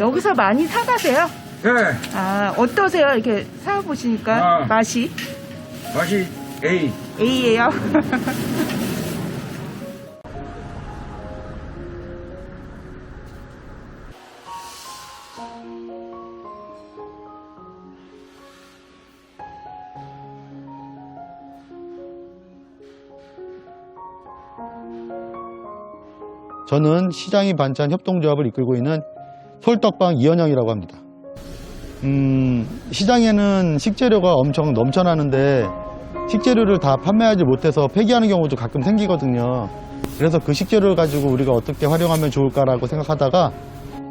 여기서 많이 사가세요? 네, 아, 어떠세요? 이렇게 사보시니까 아. 맛이 맛이 A. A예요? 저는 시장이 반찬 협동조합을 이끌고 있는 솔떡방 이현영이라고 합니다. 음, 시장에는 식재료가 엄청 넘쳐나는데 식재료를 다 판매하지 못해서 폐기하는 경우도 가끔 생기거든요. 그래서 그 식재료를 가지고 우리가 어떻게 활용하면 좋을까라고 생각하다가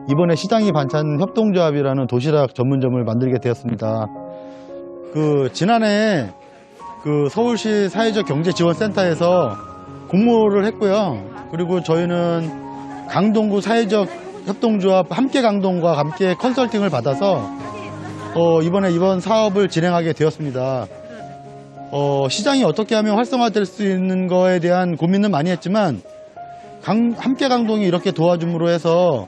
이번에 시장이 반찬 협동조합이라는 도시락 전문점을 만들게 되었습니다. 그 지난해 그 서울시 사회적 경제 지원센터에서 공모를 했고요. 그리고 저희는 강동구 사회적 협동조합 함께 강동과 함께 컨설팅을 받아서 어, 이번에 이번 사업을 진행하게 되었습니다. 어, 시장이 어떻게 하면 활성화될 수 있는 거에 대한 고민은 많이 했지만 강- 함께 강동이 이렇게 도와줌으로 해서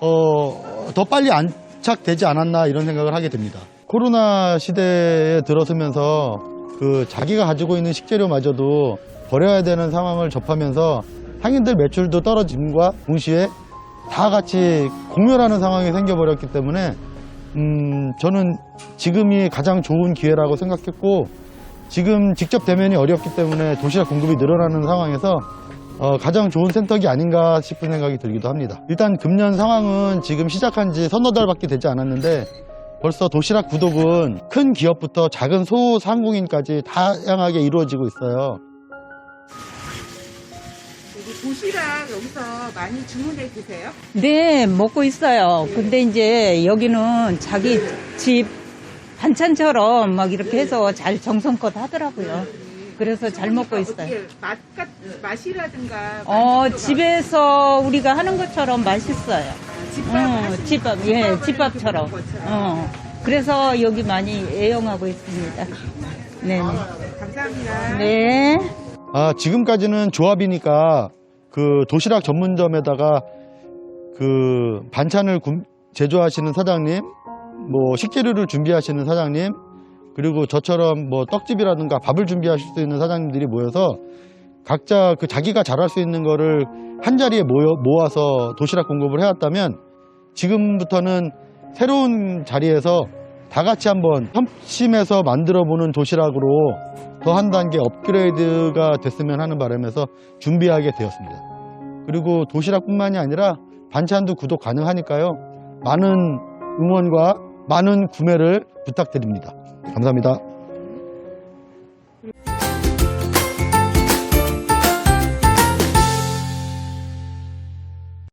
어, 더 빨리 안착되지 않았나 이런 생각을 하게 됩니다. 코로나 시대에 들어서면서 그 자기가 가지고 있는 식재료마저도 버려야 되는 상황을 접하면서 상인들 매출도 떨어짐과 동시에 다 같이 공멸하는 상황이 생겨버렸기 때문에 음, 저는 지금이 가장 좋은 기회라고 생각했고 지금 직접 대면이 어렵기 때문에 도시락 공급이 늘어나는 상황에서 어, 가장 좋은 선택이 아닌가 싶은 생각이 들기도 합니다. 일단 금년 상황은 지금 시작한 지 서너 달밖에 되지 않았는데 벌써 도시락 구독은 큰 기업부터 작은 소상공인까지 다양하게 이루어지고 있어요. 여기 도시락 여기서 많이 주문해 드세요? 네, 먹고 있어요. 근데 이제 여기는 자기 집 반찬처럼 막 이렇게 해서 잘 정성껏 하더라고요. 그래서 잘 먹고 있어요. 어떻게 맛, 같- 맛이라든가 어, 만족도가 집에서 우리가 하는 것처럼 맛있어요. 집밥 어, 하시는 집밥, 거, 예, 집밥을 집밥처럼. 것처럼. 어, 그래서 여기 많이 애용하고 있습니다. 네네. 감사합니다. 네. 아, 지금까지는 조합이니까 그 도시락 전문점에다가 그 반찬을 구- 제조하시는 사장님, 뭐 식재료를 준비하시는 사장님, 그리고 저처럼 뭐 떡집이라든가 밥을 준비하실 수 있는 사장님들이 모여서 각자 그 자기가 잘할 수 있는 거를 한 자리에 모여, 모아서 도시락 공급을 해왔다면 지금부터는 새로운 자리에서 다 같이 한번 협심해서 만들어 보는 도시락으로 더 한 단계 업그레이드가 됐으면 하는 바람에서 준비하게 되었습니다. 그리고 도시락뿐만이 아니라 반찬도 구독 가능하니까요. 많은 응원과 많은 구매를 부탁드립니다. 감사합니다.